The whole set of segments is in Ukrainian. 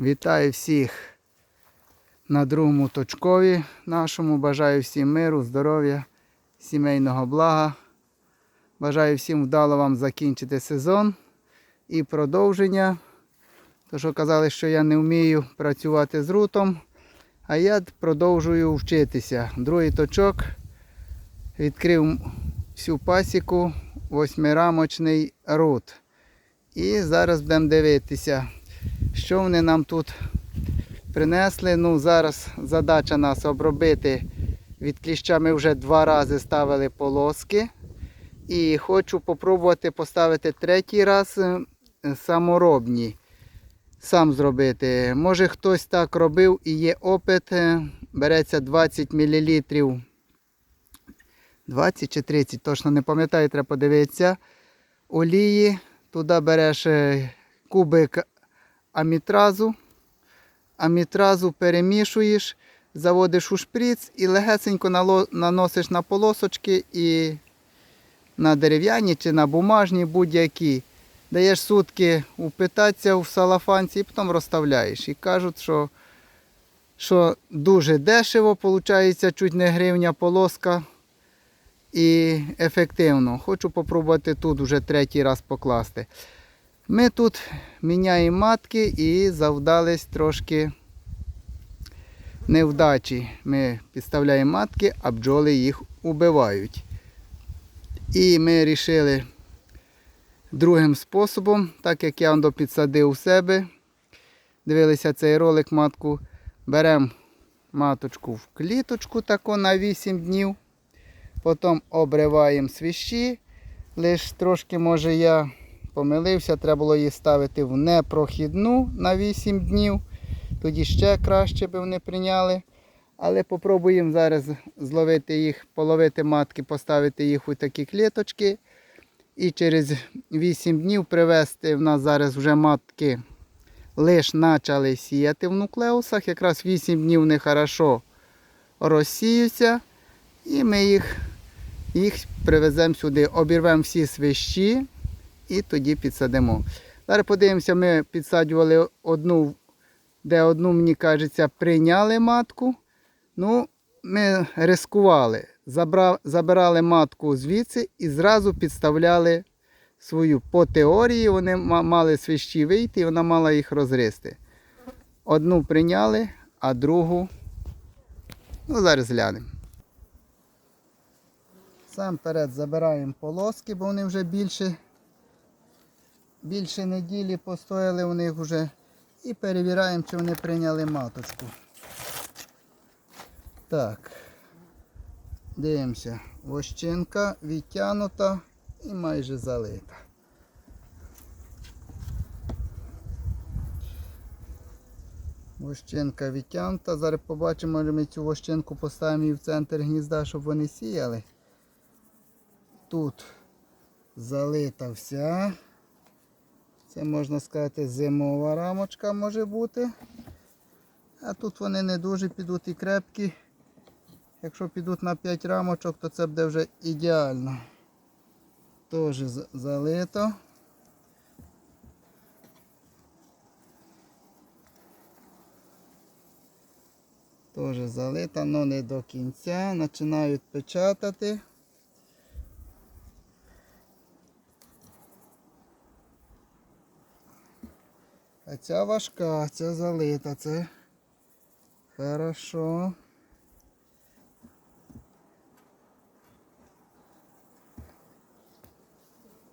Вітаю всіх на другому точкові нашому. Бажаю всім миру, здоров'я, сімейного блага. Бажаю всім вдало вам закінчити сезон і продовження. То, що казали, що я не вмію працювати з рутом, а я продовжую вчитися. Другий точок відкрив всю пасіку, восьмирамочний рут. І зараз будемо дивитися, що вони нам тут принесли. Ну, зараз задача нас обробити. Від кліща ми вже два рази ставили полоски. І хочу спробувати поставити третій раз е, саморобні. Сам зробити. Може хтось так робив і є опит. е, Береться 20 мл. 20 чи 30, точно не пам'ятаю, треба подивитися. Олії. Туди береш е, кубик амітразу. Амітразу перемішуєш, заводиш у шприц і легесенько наносиш на полосочки і на дерев'яні чи на бумажні будь-які. Даєш сутки упитатися в салафанці і потім розставляєш. І кажуть, що, що дуже дешево, виходить, чуть не гривня полоска і ефективно. Хочу спробувати тут вже третій раз покласти. Ми тут міняємо матки і завдались трошки невдачі. Ми підставляємо матки, а бджоли їх убивають. І ми вирішили другим способом, так як я підсадив у себе. Дивилися цей ролик матку. Беремо маточку в кліточку таку на 8 днів. Потім обриваємо свіщі. Лиш трошки, може, я помилився, треба було її ставити в непрохідну на 8 днів. Тоді ще краще би вони прийняли. Але попробуємо зараз зловити їх, половити матки, поставити їх у такі кліточки. І через 8 днів привезти в нас зараз вже матки лише почали сіяти в нуклеусах. Якраз 8 днів вони хорошо розсіються. І ми їх, їх привеземо сюди, обірвемо всі свищі і тоді підсадимо. Зараз подивимося, ми підсаджували одну, де одну, мені кажеться, прийняли матку. Ну, ми рискували. Забра- забирали матку звідси і зразу підставляли свою. По теорії вони мали свищі вийти і вона мала їх розгризти. Одну прийняли, а другу. Ну, зараз глянемо. Сам перед забираємо полоски, бо вони вже більше, більше неділі постояли у них вже. І перевіряємо, чи вони прийняли маточку. Так. Дивимося. Вощинка відтянута і майже залита. Вощинка відтягнута. Зараз побачимо, ми цю вощинку поставимо і в центр гнізда, щоб вони сіяли. Тут залита вся. Це можна сказати зимова рамочка може бути. А тут вони не дуже підуть і крепкі. Якщо підуть на 5 рамочок, то це буде вже ідеально. Теж залито. Теж залито, але не до кінця. Починають печатати. А ця важка, ця залита, це хорошо.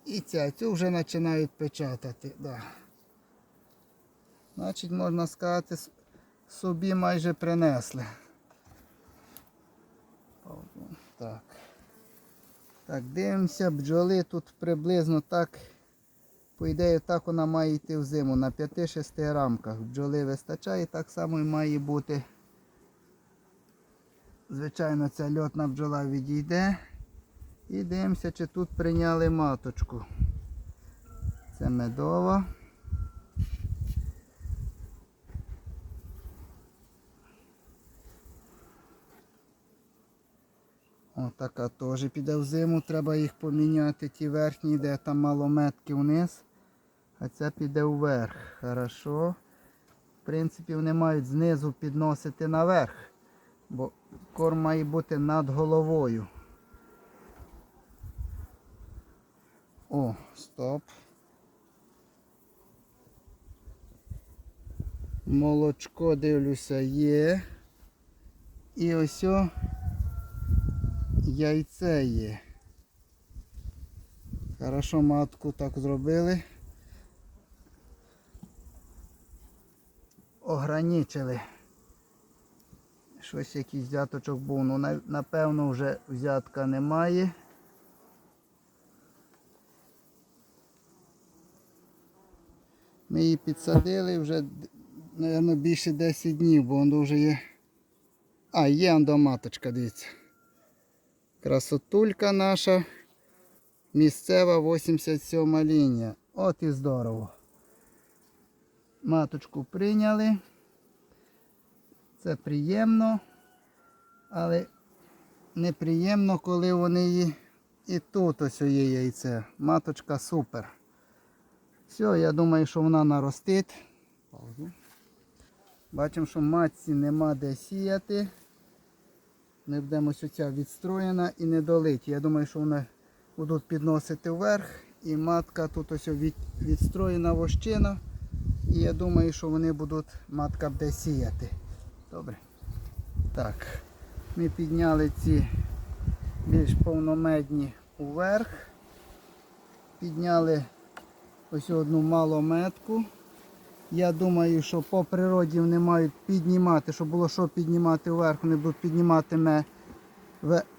І ця, цю вже починають печатати. Да. Значить, можна сказати, собі майже принесли. Так. Так, дивимося, бджоли тут приблизно так. По ідеї, так вона має йти в зиму на 5-6 рамках. Бджоли вистачає, так само і має бути. Звичайно, ця льотна бджола відійде. І дивимося, чи тут прийняли маточку. Це медова. О, така теж піде в зиму, треба їх поміняти. Ті верхні, де там мало метки вниз. А ця піде вверх. Хорошо. В принципі, вони мають знизу підносити наверх, бо корм має бути над головою. О, стоп. Молочко, дивлюся, є. І ось о, яйце є. Хорошо матку так зробили. Ограничили. Щось якийсь взяточок був. Ну, напевно, вже взятка немає. Ми її підсадили вже, мабуть, більше 10 днів, бо воно вже є. А, є ондо маточка, дивіться. Красотулька наша. Місцева 87 лінія. От і здорово. Маточку прийняли. Це приємно, але неприємно, коли вони її і тут ось є яйце. Маточка супер. Все, я думаю, що вона наростить. Бачимо, що матці нема де сіяти. Ми будемо ось ця відстроєна і недолиті. Я думаю, що вони будуть підносити вверх. І матка тут ось від, відстроєна вощина. І я думаю, що вони будуть, матка буде сіяти. Добре. Так. Ми підняли ці більш повномедні уверх. Підняли ось одну малометку. Я думаю, що по природі вони мають піднімати, щоб було що піднімати вверх, вони будуть піднімати ме-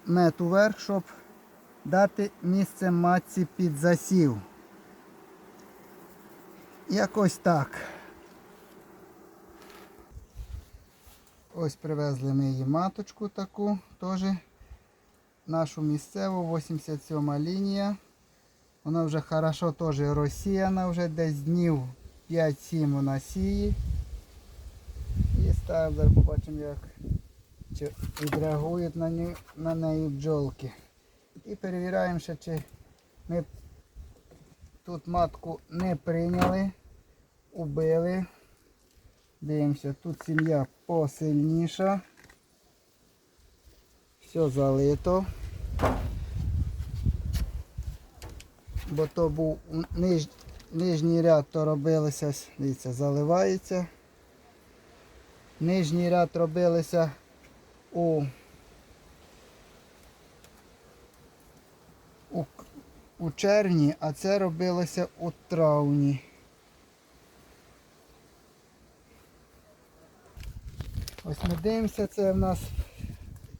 мет уверх, щоб дати місце матці під засів. Якось так. Ось привезли ми її маточку таку, теж нашу місцеву, 87 лінія. Вона вже хорошо теж розсіяна, вже десь днів 5-7 вона сіє. І ставимо, зараз побачимо, як відреагують на, ню- на неї бджолки. І перевіряємо ще, чи ми тут матку не прийняли, убили. Дивимося, тут сім'я посильніша. Все залито. Бо то був ниж, нижній ряд, то робилося, дивіться, заливається. Нижній ряд робилися у, у, у червні, а це робилося у травні. Ось ми дивимося, це в нас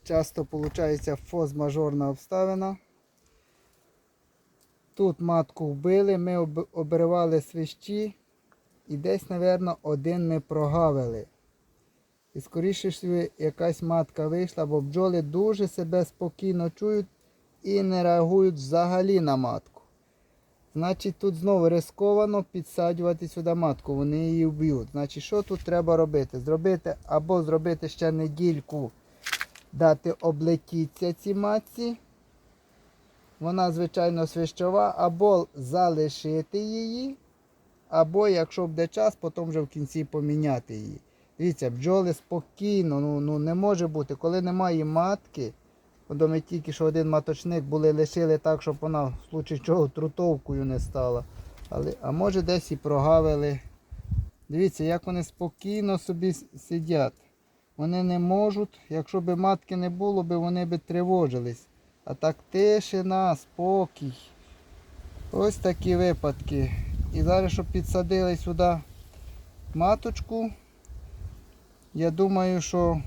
часто виходить фоз-мажорна обставина. Тут матку вбили, ми обривали свищі і десь, мабуть, один ми прогавили. І скоріше якась матка вийшла, бо бджоли дуже себе спокійно чують і не реагують взагалі на матку. Значить, тут знову рисковано підсаджувати сюди матку, вони її вб'ють. Значить, що тут треба робити? Зробити або зробити ще недільку, дати облетіться ці матці. Вона, звичайно, свищова, або залишити її, або, якщо буде час, потім вже в кінці поміняти її. Дивіться, бджоли спокійно, ну, ну не може бути. Коли немає матки, от ми тільки що один маточник були, лишили так, щоб вона в случаї чого трутовкою не стала. Але, а може десь і прогавили. Дивіться, як вони спокійно собі сидять. Вони не можуть, якщо б матки не було, б вони б тривожились. А так тишина, спокій. Ось такі випадки. І зараз, щоб підсадили сюди маточку, я думаю, що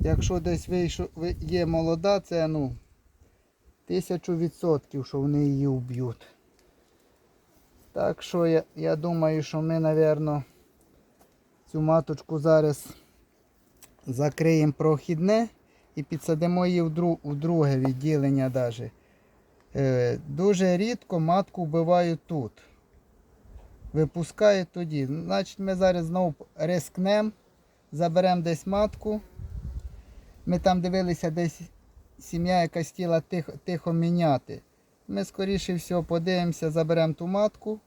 якщо десь вийшов, є молода, це ну, тисячу відсотків, що вони її вб'ють. Так що я, я думаю, що ми, напевно, цю маточку зараз закриємо прохідне і підсадимо її в, дру, в друге відділення. Даже. Е, дуже рідко матку вбивають тут. Випускають тоді. Значить, ми зараз знову рискнемо, заберемо десь матку. Ми там дивилися, десь сім'я якась хотіла тихо, тихо міняти. Ми скоріше всього подивимося, заберемо ту матку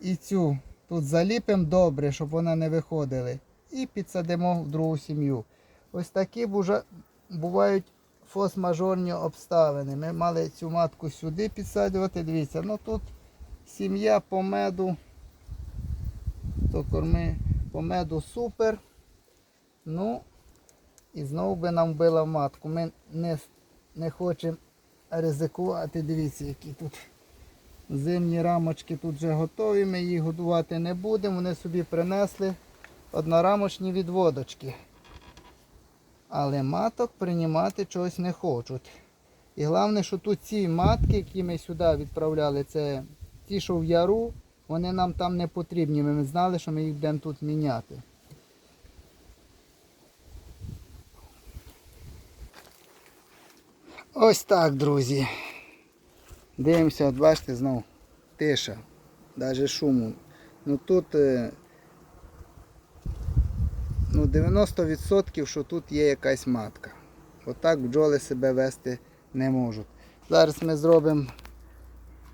і цю Тут заліпимо добре, щоб вони не виходили. І підсадимо в другу сім'ю. Ось такі бужа- бувають фос-мажорні обставини. Ми мали цю матку сюди підсаджувати. Дивіться, ну тут сім'я по меду. То корми по меду супер. Ну, і знову би нам вбила матку. Ми не, не хочемо ризикувати. Дивіться, які тут зимні рамочки тут вже готові. Ми їх годувати не будемо. Вони собі принесли однорамочні відводочки. Але маток приймати чогось не хочуть. І головне, що тут ці матки, які ми сюди відправляли, це ті, що в яру, вони нам там не потрібні. Ми знали, що ми їх будемо тут міняти. Ось так, друзі. Дивимося, от бачите, знову тиша, навіть шуму. Ну тут е, ну, 90% що тут є якась матка. Отак бджоли себе вести не можуть. Зараз ми зробимо,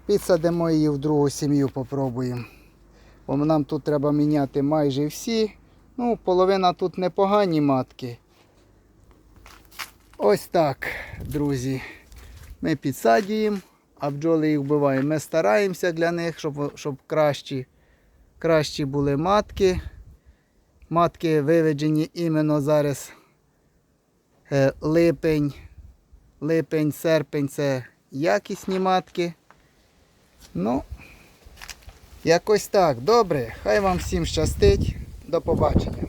підсадимо її в другу сім'ю, попробуємо. Бо нам тут треба міняти майже всі. Ну, половина тут непогані матки. Ось так, друзі. Ми підсадюємо, а бджоли їх вбиваємо. Ми стараємося для них, щоб, щоб кращі, кращі були матки. Матки виведені іменно зараз е, липень, липень, серпень це якісні матки. Ну, якось так. Добре. Хай вам всім щастить. До побачення.